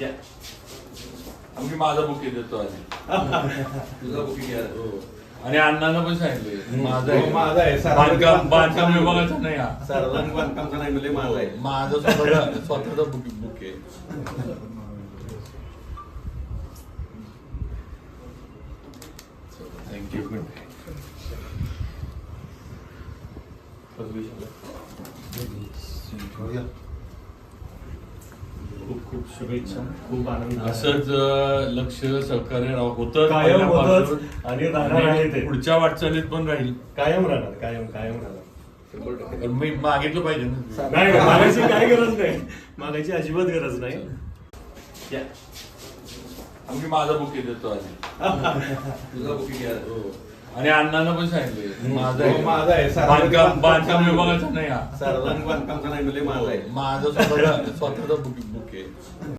या. आम्ही माझा बुके देतो आधी. तुझा बुकिंग घ्या आणि अण्णांना पण सांगितलं माझा हो, माझा आहे. सारा बांधकाम बांधकाम विभागाचा नाही हा. सार्वजनिक बांधकामचा नाही म्हणजे माझा आहे. माझं स्वतःचा स्वतःचा बुक बुक आहे थँक्यू खूप खूप शुभेच्छा. खूप आनंद असंच लक्ष सहकार्य राव- होतं कायम. होतंच आणि राहणार आहे ते. पुढच्या वाटचालीत पण राहील. कायम राहणार कायम कायम राहणार. पण मी मागितलं पाहिजे ना. नाही नाही, मागायची काय गरज नाही. मागायची अजिबात गरज नाही. या. आम्ही माझा बुके देतो आधी. तुझा बुकिंग घ्या. आणि अण्णांना पण सांगितलं. माझा हो, माझा आहे. सारा बांधकाम बांधकाम विभागाचा नाही हा. बांधकामचा नाही म्हणजे माझा आहे. माझं स्वतःचा स्वतःचा बुक बुक आहे.